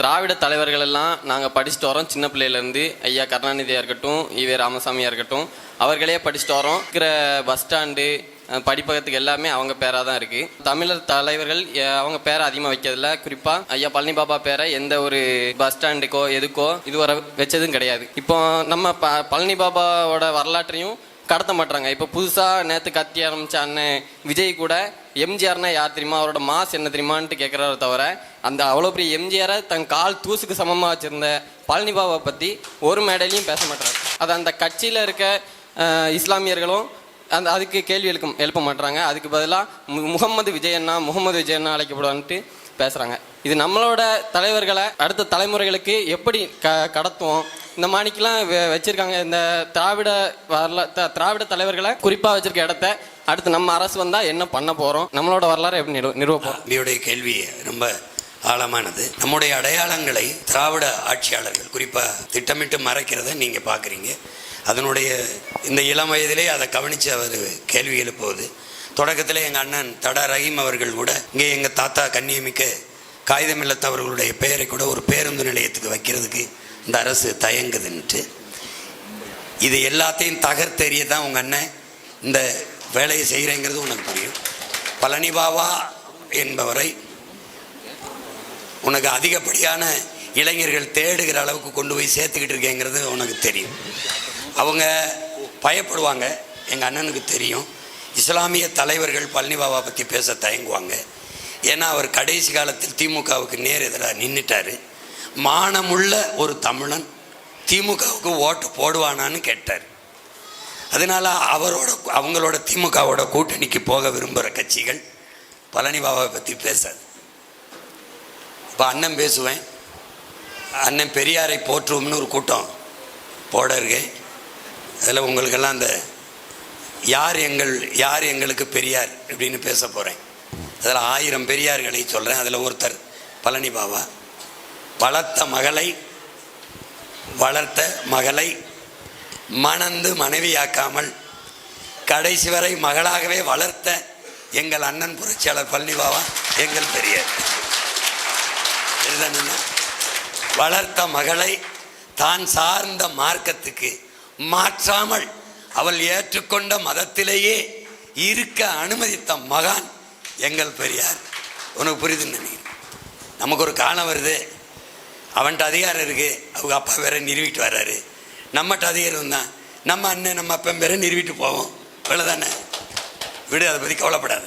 திராவிட தலைவர்கள் எல்லாம் நாங்கள் படிச்சுட்டு வரோம். சின்ன பிள்ளையிலேருந்து ஐயா கருணாநிதியாக இருக்கட்டும் ஈவே ராமசாமியாக இருக்கட்டும் அவர்களே படிச்சுட்டு வரோம். இருக்கிற பஸ் ஸ்டாண்டு படிப்பகத்துக்கு எல்லாமே அவங்க பேராக தான் இருக்குது தமிழர் தலைவர்கள் அவங்க பேரை அதிகமாக வைக்கிறதில்ல. குறிப்பாக ஐயா பழனி பாபா பேரை எந்த ஒரு பஸ் ஸ்டாண்டுக்கோ எதுக்கோ இதுவரை வச்சதும் கிடையாது. இப்போ நம்ம ப பழனி பாபாவோட வரலாற்றையும் கடத்த மாட்டாங்க இப்போ புதுசாக நேற்று கத்தி ஆரம்பிச்ச அண்ணன் விஜய் கூட எம்ஜிஆர்னா யார் தெரியுமா? அவரோட மாஸ் என்ன தெரியுமான்ட்டு கேட்குறாரு தவிர அந்த அவ்வளோ பெரிய எம்ஜிஆரை தன் கால் தூசுக்கு சமமாக வச்சுருந்த பழனிபாபாவை பற்றி ஒரு மேடையிலையும் பேச மாட்டாங்க அது அந்த கட்சியில் இருக்க இஸ்லாமியர்களும் அந்த அதுக்கு கேள்வி எழுக்க எழுப்ப மாட்டாங்க. அதுக்கு பதிலாக முகமது விஜயண்ணா முகமது விஜயண்ணா அழைக்கப்படுவான்ட்டு பேசுகிறாங்க இது நம்மளோட தலைவர்களை அடுத்த தலைமுறைகளுக்கு எப்படி க கடத்துவோம்? இந்த மாணிக்கெல்லாம் வெ- வச்சிருக்காங்க. இந்த திராவிட வரலா த- திராவிட தலைவர்களை குறிப்பாக வச்சிருக்க இடத்த அடுத்து நம்ம அரசு வந்தால் என்ன பண்ண போகிறோம் நம்மளோட வரலாறு எப்படி நிறுவ நிறுவப்போம் உங்களுடைய கேள்வி ரொம்ப ஆழமானது. நம்முடைய அடையாளங்களை திராவிட ஆட்சியாளர்கள் குறிப்பாக திட்டமிட்டு மறைக்கிறத நீங்கள் பார்க்குறீங்க. அதனுடைய இந்த இளம் வயதிலே அதை கவனித்து அவர் கேள்வி எழுப்புவது. தொடக்கத்தில் எங்கள் அண்ணன் தடா ரஹீம் அவர்கள் கூட இங்கே எங்கள் தாத்தா கண்ணியமிக்க காகிதமில்லத்தவர்களுடைய பெயரை கூட ஒரு பேருந்து நிலையத்துக்கு வைக்கிறதுக்கு இந்த அரசு தயங்குதுன்ட்டு. இது எல்லாத்தையும் தகர்த்தெறிய தான் உங்கள் அண்ணன் இந்த வேலையை செய்கிறேங்கிறது உனக்கு புரியும். பழனிபாவா என்பவரை உனக்கு அதிகப்படியான இளைஞர்கள் தேடுகிற அளவுக்கு கொண்டு போய் சேர்த்துக்கிட்டு இருக்கேங்கிறது உனக்கு தெரியும். அவங்க பயப்படுவாங்க எங்கள் அண்ணனுக்கு தெரியும். இஸ்லாமிய தலைவர்கள் பழனிபாபா பற்றி பேச தயங்குவாங்க. ஏன்னா அவர் கடைசி காலத்தில் திமுகவுக்கு நேர் எதிராக நின்றுட்டார் மானமுள்ள ஒரு தமிழன் திமுகவுக்கு ஓட்டு போடுவானான்னு கேட்டார். அதனால அவரோட அவங்களோட திமுகவோட கூட்டணிக்கு போக விரும்புகிற கட்சிகள் பழனி பாபாவை பற்றி பேசாது. இப்போ அண்ணன் பேசுவேன். அண்ணன் பெரியாரை போற்றுவோம்னு ஒரு கூட்டம் போட இருக்கேன் அதில் உங்களுக்கெல்லாம் அந்த யார் எங்கள் யார் எங்களுக்கு பெரியார் அப்படின்னு பேச போகிறேன் அதில் ஆயிரம் பெரியார்களை சொல்கிறேன் அதில் ஒருத்தர் பழனி பாபா வளர்த்த மகளை வளர்த்த மகளை மணந்து மனைவியாக்காமல் கடைசி வரை மகளாகவே வளர்த்த எங்கள் அண்ணன் புரட்சியாளர் பழனி எங்கள் பெரியார். வளர்த்த மகளை தான் சார்ந்த மார்க்கத்துக்கு மாற்றாமல் அவள் ஏற்றுக்கொண்ட மதத்திலேயே இருக்க அனுமதித்த மகான் எங்கள் பெரியார். உனக்கு புரிதுன்னு நினைக்கிறேன். நமக்கு ஒரு காலம் வருது. அவன்கிட்ட அதிகாரம் இருக்குது அவங்க அப்பா வேற நிறுவிட்டு வர்றாரு நம்மகிட்ட அதிகாரம் தான் நம்ம அண்ணன் நம்ம அப்பன் வேற நிறுவிட்டு போவோம். இவ்வளோதானே விடு அதை பற்றி கவலைப்படாத.